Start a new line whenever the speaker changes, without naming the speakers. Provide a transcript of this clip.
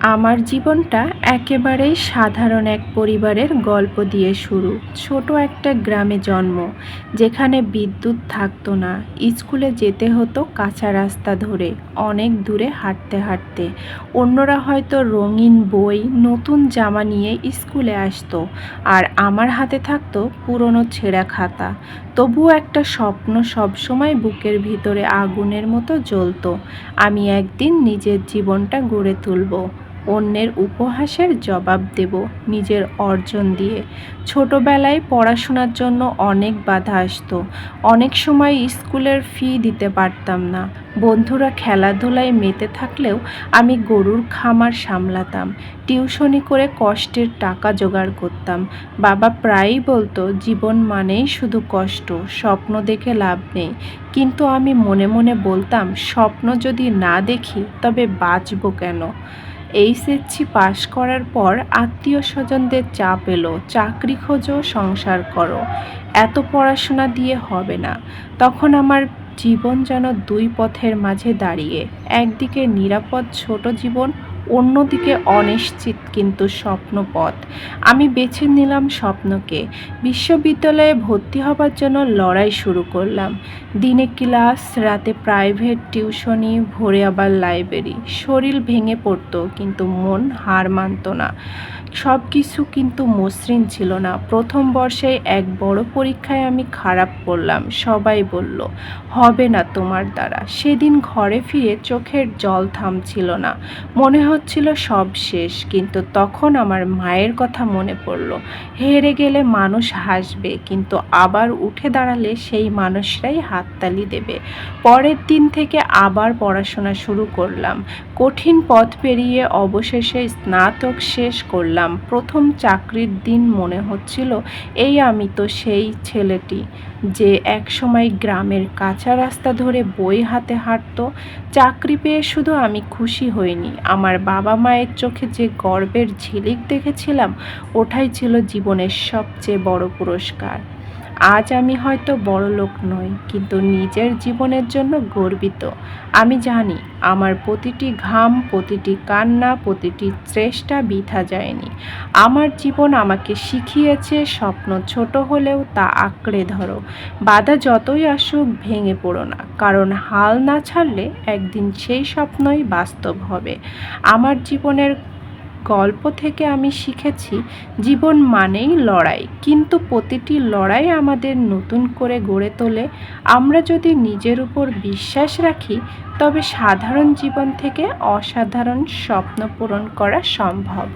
আমার জীবনটা একেবারেই সাধারণ এক পরিবারের গল্প দিয়ে শুরু। ছোট একটা গ্রামে জন্ম, যেখানে বিদ্যুৎ থাকতো না। স্কুলে যেতে হতো কাঁচা রাস্তা ধরে, অনেক দূরে হাঁটতে হাঁটতে। অন্যরা হয়তো রঙিন বই, নতুন জামা নিয়ে স্কুলে আসতো আর আমার হাতে থাকতো পুরনো ছেঁড়া খাতা। তবুও একটা স্বপ্ন সবসময় বুকের ভিতরে আগুনের মতো জ্বলতো, আমি একদিন নিজের জীবনটা গড়ে তুলবো। অন্যের উপহাসের জবাব দেব নিজের অর্জন দিয়ে। ছোটবেলায় পড়াশোনার জন্য অনেক বাধা আসতো। অনেক সময় স্কুলের ফি দিতে পারতাম না। বন্ধুরা খেলাধুলায় মেতে থাকলেও আমি গরুর খামার সামলাতাম। টিউশনি করে কষ্টের টাকা জোগাড় করতাম। বাবা প্রায়ই বলতো, জীবন মানেই শুধু কষ্ট, স্বপ্ন দেখে লাভ নেই। কিন্তু আমি মনে মনে বলতাম, স্বপ্ন যদি না দেখি, তবে বাঁচব কেন? এইচএসসি পাশ করার পর আত্মীয় স্বজনদের চাপ এলো, চাকরি খোঁজো, সংসার করো। এত পড়াশোনা দিয়ে হবে না। তখন আমার জীবন যেন দুই পথের মাঝে দাঁড়িয়ে, একদিকে নিরাপদ ছোট জীবন অন্যদিকে অনিশ্চিত কিন্তু স্বপ্নপথ। আমি বেছে নিলাম স্বপ্নকে। বিশ্ববিদ্যালয়ে ভর্তি হবার জন্য লড়াই শুরু করলাম। দিনে ক্লাস, রাতে প্রাইভেট টিউশনি, ভোরে আবার লাইব্রেরি। শরীর ভেঙে পড়তো কিন্তু মন হার মানত না। সব কিছু কিন্তু মসৃণ ছিল না। প্রথম বর্ষে এক বড় পরীক্ষায় আমি খারাপ করলাম সবাই বলল, হবে না তোমার দ্বারা। সেদিন ঘরে ফিরে চোখের জল থামছিল না। মনে হচ্ছিল সব শেষ, কিন্তু তখন আমার মায়ের কথা মনে পড়ল। হেরে গেলে মানুষ হাসবে, কিন্তু আবার উঠে দাঁড়ালে সেই মানুষরাই হাততালি দেবে। পরের দিন থেকে আবার পড়াশোনা শুরু করলাম। কঠিন পথ পেরিয়ে অবশেষে স্নাতক শেষ করলাম। প্রথম চাকরির দিন মনে হচ্ছিল, এই আমি তো সেই ছেলেটি যে একসময় গ্রামের কাঁচা রাস্তা ধরে বই হাতে হাঁটতো। চাকরি পেয়ে শুধু আমি খুশি হইনি, আমার বাবা মায়ের চোখে যে গর্বের ঝিলিক দেখেছিলাম ওটাই ছিল জীবনের সবচেয়ে বড় পুরস্কার। আজ আমি হয়তো বড়লোক নই, কিন্তু নিজের জীবনের জন্য গর্বিত। আমি জানি, আমার প্রতিটি ঘাম, প্রতিটি কান্না, প্রতিটি চেষ্টা বৃথা যায়নি। আমার জীবন আমাকে শিখিয়েছে, স্বপ্ন ছোট হলেও তা আঁকড়ে ধরো। বাধা যতই আসুক, ভেঙে পড়ো না, কারণ হাল না ছাড়লে একদিন সেই স্বপ্নই বাস্তব হবে। আমার জীবনের গল্প থেকে আমি শিখেছি, জীবন মানেই লড়াই। কিন্তু প্রতিটি লড়াই আমাদের নতুন করে গড়ে তোলে। আমরা যদি নিজের উপর বিশ্বাস রাখি, তবে সাধারণ জীবন থেকে অসাধারণ স্বপ্ন পূরণ করা সম্ভব।